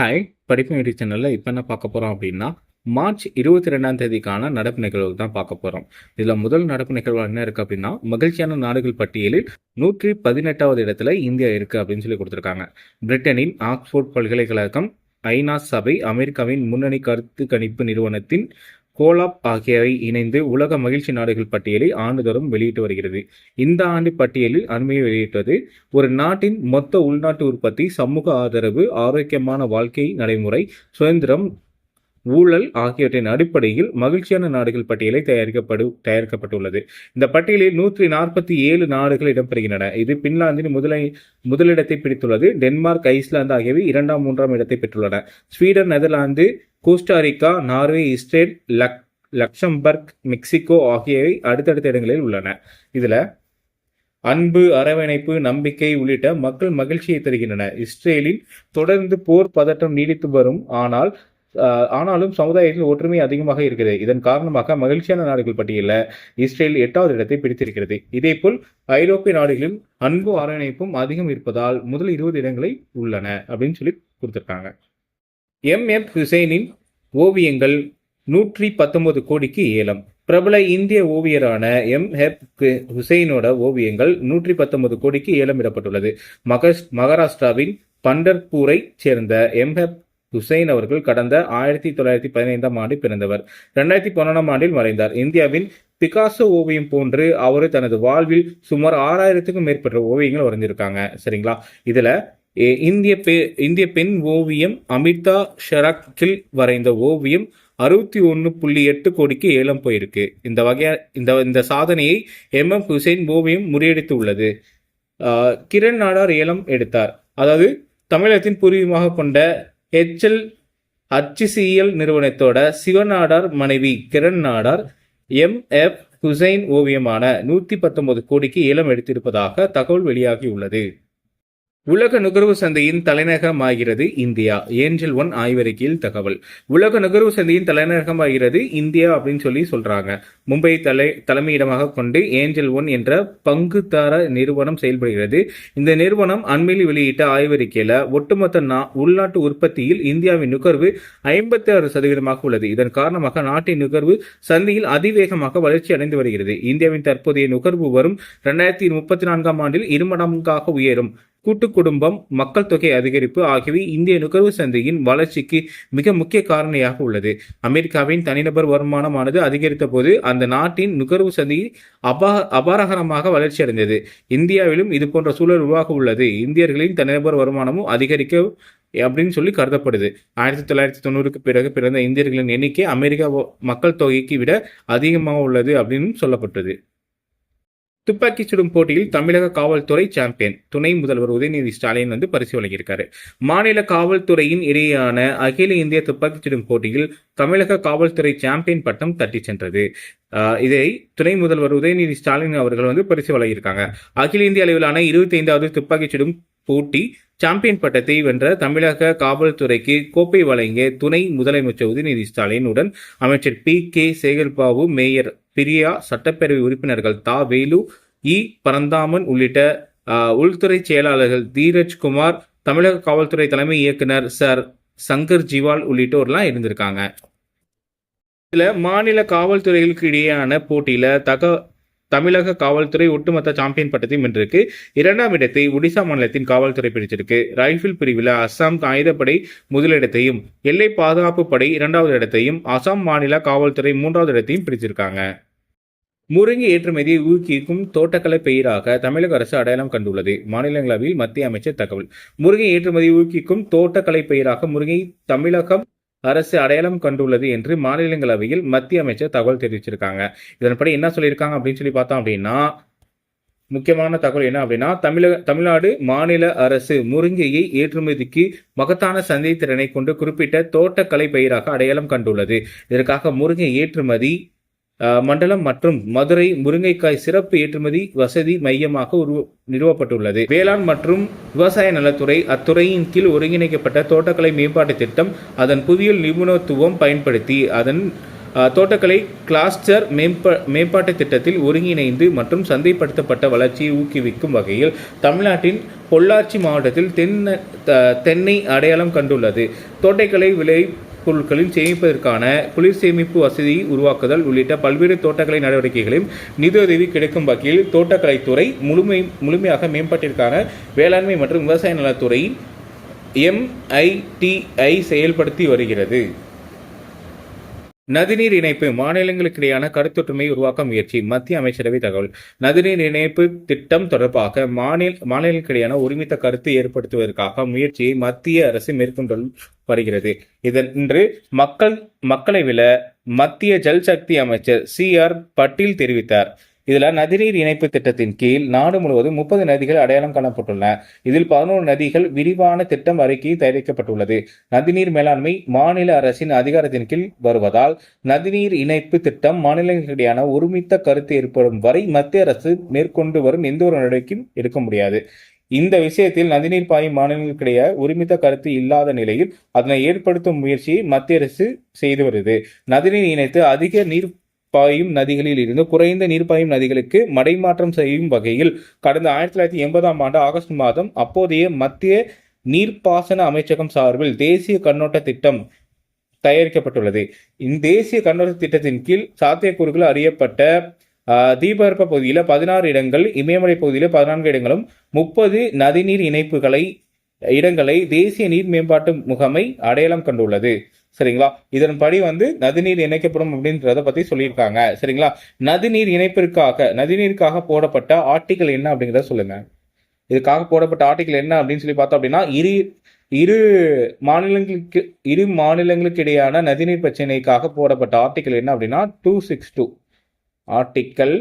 Hi படிப்பு மீடி சேனலில் இப்போ என்ன பார்க்க போகிறோம் அப்படின்னா மார்ச் இருபத்தி ரெண்டாம் தேதிக்கான நடப்பு நிகழ்வு தான் பார்க்க போகிறோம் இதில் முதல் நடப்பு நிகழ்வு என்ன இருக்குது அப்படின்னா மகிழ்ச்சியான நாடுகள் பட்டியலில் நூற்றி பதினெட்டாவது இடத்துல இந்தியா இருக்குது அப்படின்னு சொல்லி கொடுத்துருக்காங்க. பிரிட்டனின் ஆக்ஸ்போர்ட் பல்கலைக்கழகம் ஐநா சபை அமெரிக்காவின் முன்னணி கருத்து கணிப்பு நிறுவனத்தின் கோலாப் ஆகியவை இணைந்து உலக மகிழ்ச்சி நாடுகள் பட்டியலை ஆண்டுதோறும் வெளியிட்டு வருகிறது. இந்த ஆண்டு பட்டியலில் அண்மையை வெளியிட்டது ஒரு நாட்டின் மொத்த உள்நாட்டு உற்பத்தி சமூக ஆதரவு ஆரோக்கியமான வாழ்க்கை நடைமுறை சுதந்திரம் ஊழல் ஆகியவற்றின் அடிப்படையில் மகிழ்ச்சியான நாடுகள் பட்டியலை தயாரிக்கப்படு தயாரிக்கப்பட்டுள்ளது. இந்த பட்டியலில் நூற்றி நாற்பத்தி ஏழு நாடுகள் இடம்பெறுகின்றன. இது பின்லாந்தின் முதலை முதலிடத்தை பிடித்துள்ளது டென்மார்க் ஐஸ்லாந்து ஆகியவை இரண்டாம் மூன்றாம் இடத்தை பெற்றுள்ளன. Sweden Netherlands Costa Rica Norway Israel luck Luxembourg Mexico ஆகியவை அடுத்தடுத்த இடங்களில் உள்ளன. இதில் அன்பு அரவணைப்பு நம்பிக்கை உள்ளிட்ட மக்கள் மகிழ்ச்சியை தருகின்றன. இஸ்ரேலில் தொடர்ந்து போர் பதட்டம் நீடித்து வரும். ஆனால் ஆனாலும் சமுதாயத்தில் ஒற்றுமை அதிகமாக இருக்கிறது. இதன் காரணமாக மகிழ்ச்சியான நாடுகள் பட்டியலில் இஸ்ரேல் எட்டாவது இடத்தை பிடித்திருக்கிறது. இதேபோல் ஐரோப்பிய நாடுகளில் அன்பு அரவணைப்பும் அதிகம் இருப்பதால் முதல் இருபது இடங்களை உள்ளன அப்படின்னு சொல்லி கொடுத்துருக்காங்க. எம். எஃப் ஹுசைனின் ஓவியங்கள் நூற்றி பத்தொன்பது கோடிக்கு ஏலம். பிரபல இந்திய ஓவியரான எம். ஹெப் ஹுசைனோட ஓவியங்கள் நூற்றி பத்தொன்பது கோடிக்கு ஏலமிடப்பட்டுள்ளது மகஸ் மகாராஷ்டிராவின் பண்டர்பூரை சேர்ந்த எம். ஹெப் ஹுசைன் அவர்கள் கடந்த ஆயிரத்தி தொள்ளாயிரத்தி பதினைந்தாம் ஆண்டு பிறந்தவர். ரெண்டாயிரத்தி பன்னெண்டாம் ஆண்டில் மறைந்தார். இந்தியாவின் பிகாசோ ஓவியம் போன்று அவர் தனது வாழ்வில் சுமார் ஆறாயிரத்துக்கும் மேற்பட்ட ஓவியங்கள் வரைஞ்சிருக்காங்க சரிங்களா? இதுல இந்திய பெ இந்திய பெண் ஓவியம் அமிர்தா ஷெராக்கில் வரைந்த ஓவியம் அறுபத்தி ஒன்று புள்ளி எட்டு கோடிக்கு ஏலம் போயிருக்கு. இந்த வகையா இந்த இந்த சாதனையை எம். எம். ஹுசைன் ஓவியம் முறியடித்து உள்ளது. ஆஹ் கிரண் நாடார் ஏலம் எடுத்தார். அதாவது தமிழகத்தின் பூர்வீகமாக கொண்ட ஹெச்எல் ஹச்சிசிஎல் நிறுவனத்தோட சிவநாடார் மனைவி கிரண் நாடார் எம். எஃப். ஹுசைன் ஓவியமான நூற்றி பத்தொன்பது கோடிக்கு ஏலம் எடுத்திருப்பதாக தகவல் வெளியாகியுள்ளது. உலக நுகர்வு சந்தையின் தலைநகரமாகிறது இந்தியா. ஏஞ்சல் ஒன் ஆய்வறிக்கையில் தகவல். உலக நுகர்வு சந்தையின் தலைநகரமாகிறது இந்தியா அப்படின்னு சொல்லி சொல்றாங்க. மும்பை தலை தலைமையிடமாக கொண்டு ஏஞ்சல் ஒன் என்ற பங்குதார நிறுவனம் செயல்படுகிறது. இந்த நிறுவனம் அண்மையில் வெளியிட்ட ஆய்வறிக்கையில ஒட்டுமொத்த நா- உள்நாட்டு உற்பத்தியில் இந்தியாவின் நுகர்வு ஐம்பத்தி ஆறு சதவீதமாக உள்ளது. இதன் காரணமாக நாட்டின் நுகர்வு சந்தையில் அதிவேகமாக வளர்ச்சி அடைந்து வருகிறது. இந்தியாவின் தற்போதைய நுகர்வு வரும் இரண்டாயிரத்தி முப்பத்தி நான்காம் ஆண்டில் இருமடங்காக உயரும். கூட்டு குடும்பம் மக்கள் தொகை அதிகரிப்பு ஆகியவை இந்திய நுகர்வு சந்தையின் வளர்ச்சிக்கு மிக முக்கிய காரணியாக உள்ளது. அமெரிக்காவின் தனிநபர் வருமானமானது அதிகரித்த போது அந்த நாட்டின் நுகர்வு சந்தை அபா அபாரகரமாக வளர்ச்சி அடைந்தது இந்தியாவிலும் இது போன்ற சூழல் உருவாக உள்ளது. இந்தியர்களின் தனிநபர் வருமானமும் அதிகரிக்க அப்படின்னு சொல்லி கருதப்படுது. ஆயிரத்தி தொள்ளாயிரத்தி தொண்ணூறுக்கு பிறகு பிறந்த இந்தியர்களின் எண்ணிக்கை அமெரிக்கா மக்கள் தொகைக்கு விட அதிகமாக உள்ளது அப்படின்னு சொல்லப்பட்டது. துப்பாக்கி சுடும் போட்டியில் தமிழக காவல்துறை சாம்பியன் துணை முதல்வர் உதயநிதி ஸ்டாலின் வந்து பரிசு வழங்கியிருக்காரு. மாநில காவல்துறையின் இடையேயான அகில இந்திய துப்பாக்கிச் சுடும் போட்டியில் தமிழக காவல்துறை சாம்பியன் பட்டம் தட்டிச் சென்றது. இதை துணை முதல்வர் உதயநிதி ஸ்டாலின் அவர்கள் வந்து பரிசு வழங்கியிருக்காங்க. அகில இந்திய அளவிலான இருபத்தி ஐந்தாவது துப்பாக்கி சுடும் போட்டி சாம்பியன் பட்டத்தை வென்ற தமிழக காவல்துறைக்கு கோப்பை வழங்கிய துணை முதலமைச்சர் உதயநிதி ஸ்டாலினுடன் அமைச்சர் P K Sekarbabu mayor Priya சட்டப்பேரவை உறுப்பினர்கள் தா. வேலு இ. பரந்தாமன் உள்ளிட்ட உள்துறை செயலாளர்கள் தீரஜ்குமார் தமிழக காவல்துறை தலைமை இயக்குனர் சர் சங்கர் ஜிவால் உள்ளிட்டோர்லாம் இருந்திருக்காங்க. இதில் மாநில காவல்துறைகளுக்கு இடையேயான போட்டியில் தக தமிழக காவல்துறை ஒட்டுமொத்த சாம்பியன் பட்டத்தையும் வென்றிருக்கு. இரண்டாம் இடத்தை ஒடிசா மாநிலத்தின் காவல்துறை பிடிச்சிருக்கு. ரைபிள் பிரிவில் அஸ்ஸாம் ஆயுதப்படை முதலிடத்தையும் எல்லை பாதுகாப்பு படை இரண்டாவது இடத்தையும் அசாம் மாநில காவல்துறை மூன்றாவது இடத்தையும் பிடிச்சிருக்காங்க. முருங்கை ஏற்றுமதியை ஊக்குவிக்கும் தோட்டக்கலை பயிராக தமிழக அரசு அடையாளம் கண்டுள்ளது. மாநிலங்களவையில் மத்திய அமைச்சர் தகவல். முருங்கை ஏற்றுமதியை ஊக்குவிக்கும் தோட்டக்கலை பயிராக முருங்கை தமிழகம் அரசு அடையாளம் கண்டுள்ளது என்று மாநிலங்களவையில் மத்திய அமைச்சர் தகவல் தெரிவிச்சிருக்காங்க. இதன்படி என்ன சொல்லியிருக்காங்க அப்படின்னு சொல்லி பார்த்தோம் அப்படின்னா முக்கியமான தகவல் என்ன அப்படின்னா தமிழக தமிழ்நாடு மாநில அரசு முருங்கையை ஏற்றுமதிக்கு மகத்தான சந்தை திறனை கொண்டு குறிப்பிட்ட தோட்டக்கலை பயிராக அடையாளம் கண்டுள்ளது. இதற்காக முருங்கை ஏற்றுமதி மண்டலம் மற்றும் மதுரை முருங்கைக்காய் சிறப்பு ஏற்றுமதி வசதி மையமாக உருவ நிறுவப்பட்டுள்ளது. வேளாண் மற்றும் விவசாய நலத்துறை அத்துறையின் கீழ் ஒருங்கிணைக்கப்பட்ட தோட்டக்கலை மேம்பாட்டு திட்டம் அதன் புதிய நிபுணத்துவம் பயன்படுத்தி அதன் தோட்டக்கலை கிளாஸ்டர் மேம்ப மேம்பாட்டு திட்டத்தில் ஒருங்கிணைந்து மற்றும் சந்தைப்படுத்தப்பட்ட வளர்ச்சியை ஊக்குவிக்கும் வகையில் தமிழ்நாட்டின் பொள்ளாச்சி மாவட்டத்தில் தென்ன தென்னை அடையாளம் கண்டுள்ளது. தோட்டக்கலை விளை பொருட்களில் சேமிப்பதற்கான குளிர் சேமிப்பு வசதியை உருவாக்குதல் உள்ளிட்ட பல்வேறு தோட்டக்கலை நடவடிக்கைகளையும் நிதியுதவி கிடைக்கும் வகையில் தோட்டக்கலைத்துறை முழுமை முழுமையாக மேம்பாட்டிற்கான வேளாண்மை மற்றும் விவசாய நலத்துறை எம்ஐடிஐ செயல்படுத்தி வருகிறது. நதிநீர் இணைப்பு மாநிலங்களுக்கிடையான கருத்தொற்றுமை உருவாக்க முயற்சி மத்திய அமைச்சரவை தகவல். நதிநீர் இணைப்பு திட்டம் தொடர்பாக மாநில மாநிலங்களுக்கிடையான ஒருமித்த கருத்து ஏற்படுத்துவதற்காக முயற்சியை மத்திய அரசு மேற்கொண்டு வருகிறது. இதன் இன்று மக்கள் மக்களை விட மத்திய ஜல் சக்தி அமைச்சர் சி ஆர் பட்டீல் தெரிவித்தார். இதில் நதிநீர் இணைப்பு திட்டத்தின் கீழ் நாடு முழுவதும் முப்பது நதிகள் அடையாளம் காணப்பட்டுள்ளன. இதில் பதினோரு நதிகள் விரிவான திட்டம் அறிக்கை தயாரிக்கப்பட்டுள்ளது. நதிநீர் மேலாண்மை மாநில அரசின் அதிகாரத்தின் கீழ் வருவதால் நதிநீர் இணைப்பு திட்டம் மாநிலங்களிடையான ஒருமித்த கருத்து ஏற்படும் வரை மத்திய அரசு மேற்கொண்டு வரும் எந்த ஒரு நடவடிக்கையும் எடுக்க முடியாது. இந்த விஷயத்தில் நதிநீர் பாயும் மாநிலங்களுக்கிடையே ஒருமித்த கருத்து இல்லாத நிலையில் அதனை ஏற்படுத்தும் முயற்சியை மத்திய அரசு செய்து வருது. நதிநீர் இணைத்து அதிக நீர் பாயும் நதிகளில் இருந்து குறைந்த நீர் பாயும் நதிகளுக்கு மடைமாற்றம் செய்யும் வகையில் கடந்த ஆயிரத்தி தொள்ளாயிரத்தி எண்பதாம் ஆண்டு ஆகஸ்ட் மாதம் அப்போதைய மத்திய நீர்ப்பாசன அமைச்சகம் சார்பில் தேசிய கண்ணோட்ட திட்டம் தயாரிக்கப்பட்டுள்ளது. இந்த தேசிய கண்ணோட்ட திட்டத்தின் கீழ் சாத்தியக்கூறுகள் அறியப்பட்ட தீபகற்ப பகுதியில் பதினாறு இடங்கள் இமயமலை பகுதியில் பதினான்கு இடங்களும் முப்பது நதிநீர் இணைப்புகளை இடங்களை தேசிய நீர் மேம்பாட்டு முகமை அடையாளம் கண்டுள்ளது. சரிங்களா? இதன்படி வந்து நதிநீர் இணைக்கப்படும் அப்படின்றத பத்தி சொல்லியிருக்காங்க. சரிங்களா? நதிநீர் இணைப்பிற்காக நதிநீருக்காக போடப்பட்ட ஆர்டிகல் என்ன அப்படிங்கிறத சொல்லுங்க. இதுக்காக போடப்பட்ட ஆர்டிகல் என்ன அப்படின்னு சொல்லி பார்த்தோம் அப்படின்னா இரு இரு மாநிலங்களுக்கு இரு மாநிலங்களுக்கு இடையான நதிநீர் பிரச்சனைக்காக போடப்பட்ட ஆர்டிகல் என்ன அப்படின்னா two six two article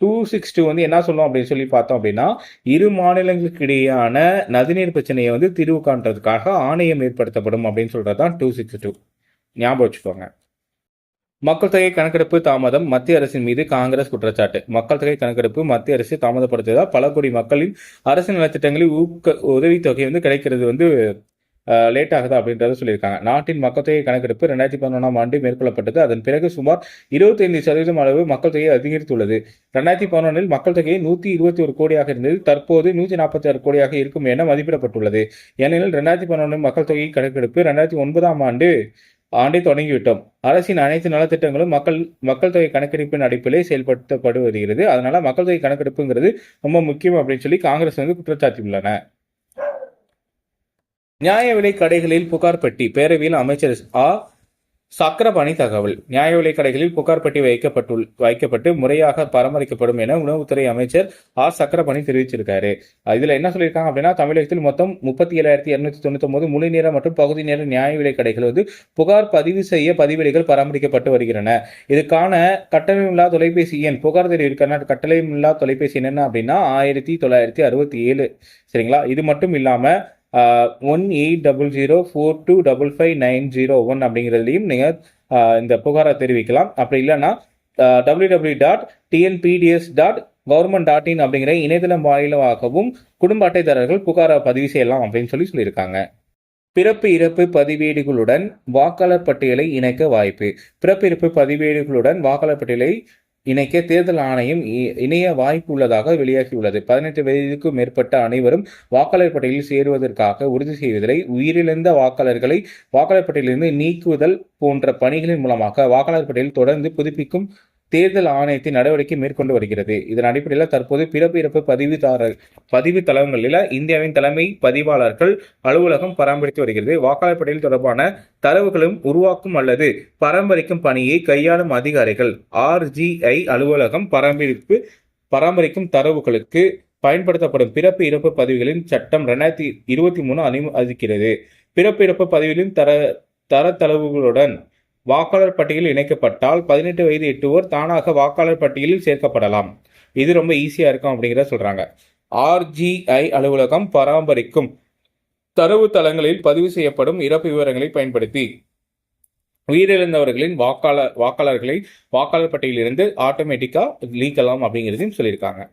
two six two வந்து என்ன சொல்லும் அப்படின்னு சொல்லி பார்த்தோம் அப்படின்னா இரு மாநிலங்களுக்கு இடையான நதிநீர் பிரச்சனையை வந்து தீர்வு காண்றதுக்காக ஆணையம் ஏற்படுத்தப்படும் அப்படின்னு சொல்றது தான் டூ சிக்ஸ் டூ ஞாபகம் வச்சுக்கோங்க. மக்கள் தொகை கணக்கெடுப்பு தாமதம் மத்திய அரசின் மீது காங்கிரஸ் குற்றச்சாட்டு. மக்கள் தொகை கணக்கெடுப்பு மத்திய அரசு தாமதப்படுத்துவதால் பல கோடி மக்களின் அரசு நலத்திட்டங்களில் ஊக்க உதவித்தொகை வந்து கிடைக்கிறது வந்து லேட் ஆகுது அப்படின்றத சொல்லியிருக்காங்க. நாட்டின் மக்கள் தொகை கணக்கெடுப்பு ரெண்டாயிரத்தி பதினொன்றாம் ஆண்டு மேற்கொள்ளப்பட்டது. அதன் பிறகு சுமார் இருபத்தைந்து சதவீதம் அளவு மக்கள் தொகை அதிகரித்துள்ளது. ரெண்டாயிரத்தி பதினொன்றில் மக்கள் தொகை நூற்றி இருபத்தி ஒரு கோடியாக இருந்தது. தற்போது நூற்றி நாற்பத்தி ஆறு கோடியாக இருக்கும் என மதிப்பிடப்பட்டுள்ளது. ஏனெனில் ரெண்டாயிரத்தி பதினொன்று மக்கள் தொகை கணக்கெடுப்பு ரெண்டாயிரத்தி ஒன்பதாம் ஆண்டு ஆண்டை தொடங்கிவிட்டோம். அரசின் அனைத்து நலத்திட்டங்களும் மக்கள் மக்கள் தொகை கணக்கெடுப்பின் அடிப்படையில் செயல்படுத்தப்பட்டு வருகிறது அதனால மக்கள் தொகை கணக்கெடுப்புங்கிறது ரொம்ப முக்கியம் அப்படின்னு சொல்லி காங்கிரஸ் வந்து குற்றச்சாட்டியுள்ளன. நியாய விலை கடைகளில் புகார் பெட்டி பேரவையில் அமைச்சர் ஆ. சக்கரபாணி தகவல். நியாய விலை கடைகளில் புகார் பெட்டி வைக்கப்பட்டுள் வைக்கப்பட்டு முறையாக பராமரிக்கப்படும் என உணவுத்துறை அமைச்சர் ஆர் சக்கரபாணி தெரிவிச்சிருக்காரு. இதுல என்ன சொல்லியிருக்காங்க அப்படின்னா தமிழகத்தில் மொத்தம் முப்பத்தி ஏழாயிரத்தி இருநூத்தி தொண்ணூத்தி ஒன்பது முழு நேரம் மற்றும் பகுதி நேர நியாய விலை கடைகள் வந்து புகார் பதிவு செய்ய பதிவேடுகள் பராமரிக்கப்பட்டு வருகின்றன. இதுக்கான கட்டணமில்லா தொலைபேசி எண் புகார் தெரிவிக்கான கட்டணமில்லா தொலைபேசி எண் என்ன அப்படின்னா ஆயிரத்தி தொள்ளாயிரத்தி அறுபத்தி ஏழு. சரிங்களா? இது மட்டும் இல்லாமல் one eight double zero four two double five nine zero one அப்படிங்கிறதுலையும் நீங்கள் இந்த புகாரை தெரிவிக்கலாம். அப்படி இல்லைன்னா W W dot TNPDS dot government dot in அப்படிங்கிற இணையதளம் வாயிலாகவும் குடும்ப அட்டைதாரர்கள் புகாரை பதிவு செய்யலாம் அப்படின்னு சொல்லி சொல்லியிருக்காங்க. பிறப்பு இறப்பு பதிவேடுகளுடன் வாக்காளர் பட்டியலை இணைக்க வாய்ப்பு. பிறப்பு இறப்பு பதிவேடுகளுடன் வாக்காளர் பட்டியலை இணைக்க தேர்தல் ஆணையம் இ- இணைய வாய்ப்பு உள்ளதாக வெளியாகியுள்ளது. பதினெட்டு வயதுக்கும் மேற்பட்ட அனைவரும் வாக்காளர் பட்டியலில் சேருவதற்காக உறுதி செய்வதை உயிரிழந்த வாக்காளர்களை வாக்காளர் பட்டியலிருந்து நீக்குதல் போன்ற பணிகளின் மூலமாக வாக்காளர் பட்டியல் தொடர்ந்து புதுப்பிக்கும் தேர்தல் ஆணையத்தின் நடவடிக்கை மேற்கொண்டு வருகிறது. இதன் அடிப்படையில் தற்போது பிறப்பு இறப்பு பதிவுதாரர் பதிவு தளங்களில் இந்தியாவின் தலைமை பதிவாளர்கள் அலுவலகம் பராமரித்து வருகிறது. வாக்காளர் பட்டியல் தொடர்பான தரவுகளும் உருவாக்கும் அல்லது பராமரிக்கும் பணியை கையாளும் அதிகாரிகள் ஆர்ஜிஐ அலுவலகம் பராமரிப்பு பராமரிக்கும் தரவுகளுக்கு பயன்படுத்தப்படும் பிறப்பு இறப்பு பதிவுகளின் சட்டம் ரெண்டாயிரத்தி இருபத்தி மூணு அனுமதிக்கிறது பிறப்பு இறப்பு பதிவுகளின் தர தரத்தளவுகளுடன் வாக்காளர் பட்டியலில் இணைக்கப்பட்டால் பதினெட்டு வயது எட்டுவோர் தானாக வாக்காளர் பட்டியலில் சேர்க்கப்படலாம். இது ரொம்ப ஈஸியாக இருக்கும் அப்படிங்கிறத சொல்கிறாங்க ஆர்ஜிஐ அலுவலகம் பராமரிக்கும் தரவு தளங்களில் பதிவு செய்யப்படும் இறப்பு விவரங்களை பயன்படுத்தி உயிரிழந்தவர்களின் வாக்காளர் வாக்காளர்களை வாக்காளர் பட்டியலிருந்து ஆட்டோமேட்டிக்காக நீக்கலாம் அப்படிங்கிறதையும் சொல்லியிருக்காங்க.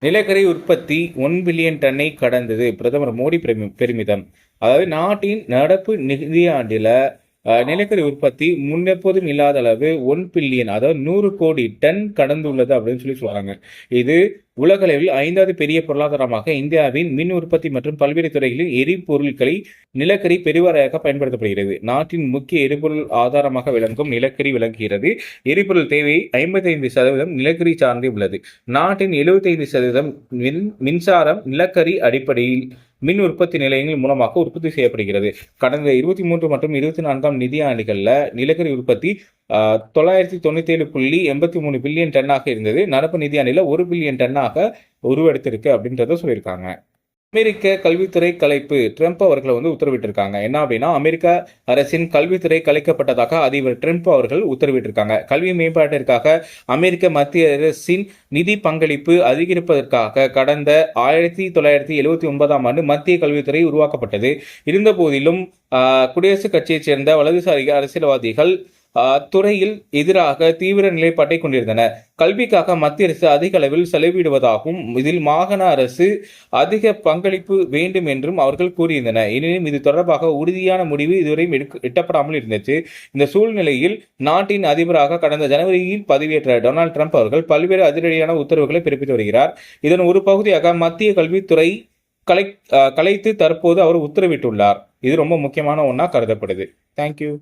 நிலக்கரி உற்பத்தி ஒன் பில்லியன் டன்னை கடந்தது. பிரதமர் மோடி பெருமி- பெருமிதம். அதாவது நாட்டின் நடப்பு நிதியாண்டில் நிலக்கரி உற்பத்தி முன்னெப்போதும் இல்லாத அளவு ஒன் பில்லியன் அதாவது நூறு கோடி டன் கடந்துள்ளது அப்படின்னு சொல்லி சொல்றாங்க. இது உலகளவில் ஐந்தாவது பெரிய பொருளாதாரமாக இந்தியாவின் மின் உற்பத்தி மற்றும் பல்வேறு துறைகளில் எரிபொருட்களை நிலக்கரி பெருவாரியாக பயன்படுத்தப்படுகிறது. நாட்டின் முக்கிய எரிபொருள் ஆதாரமாக விளங்கும் நிலக்கரி விளங்குகிறது. எரிபொருள் தேவை ஐம்பத்தைந்து சதவீதம் நிலக்கரி சார்ந்தே உள்ளது. நாட்டின் 75% சதவீதம் மின் மின்சாரம் நிலக்கரி அடிப்படையில் மின் உற்பத்தி நிலையங்கள் மூலமாக உற்பத்தி செய்யப்படுகிறது. கடந்த இருபத்தி மூன்று மற்றும் இருபத்தி நான்காம் நிதியாண்டுகளில் நிலக்கரி உற்பத்தி ஆஹ், தொள்ளாயிரத்தி தொண்ணூத்தி ஏழு புள்ளி எண்பத்தி மூணு பில்லியன் டன்னாக இருந்தது. நடப்பு நிதியாண்டில் ஒரு பில்லியன் டன்னாக உருவெடுத்திருக்கு அப்படின்றத சொல்லியிருக்காங்க. அமெரிக்க கல்வித்துறை கலைப்பு ட்ரம்ப் அவர்களை வந்து உத்தரவிட்டிருக்காங்க. என்ன அப்படின்னா அமெரிக்க அரசின் கல்வித்துறை கலைக்கப்பட்டதாக அதிபர் ட்ரம்ப் அவர்கள் உத்தரவிட்டிருக்காங்க. கல்வி மேம்பாட்டிற்காக அமெரிக்க மத்திய அரசின் நிதி பங்களிப்பு அதிகரிப்பதற்காக கடந்த ஆயிரத்தி தொள்ளாயிரத்தி எழுபத்தி ஒன்பதாம் ஆண்டு மத்திய கல்வித்துறை உருவாக்கப்பட்டது. இருந்த போதிலும் குடியரசுக் கட்சியைச் சேர்ந்த வலதுசாரி அரசியல்வாதிகள் துறையில் எதிராக தீவிர நிலைப்பாட்டை கொண்டிருந்தன. கல்விக்காக மத்திய அரசு அதிக அளவில் செலவிடுவதாகவும் இதில் மாகாண அரசு அதிக பங்களிப்பு வேண்டும் என்றும் அவர்கள் கூறியிருந்தனர் எனினும் இது தொடர்பாக உறுதியான முடிவு இதுவரையும் எடுக்க- எட்டப்படாமல் இருந்துச்சு. இந்த சூழ்நிலையில் நாட்டின் அதிபராக கடந்த ஜனவரியில் பதவியேற்ற டொனால்ட் ட்ரம்ப் அவர்கள் பல்வேறு அதிரடியான உத்தரவுகளை பிறப்பித்து வருகிறார். இதன் ஒரு பகுதியாக மத்திய கல்வித்துறை கலை கலைத்து தற்போது அவர் உத்தரவிட்டுள்ளார். இது ரொம்ப முக்கியமான ஒன்றா கருதப்படுது. தேங்க்யூ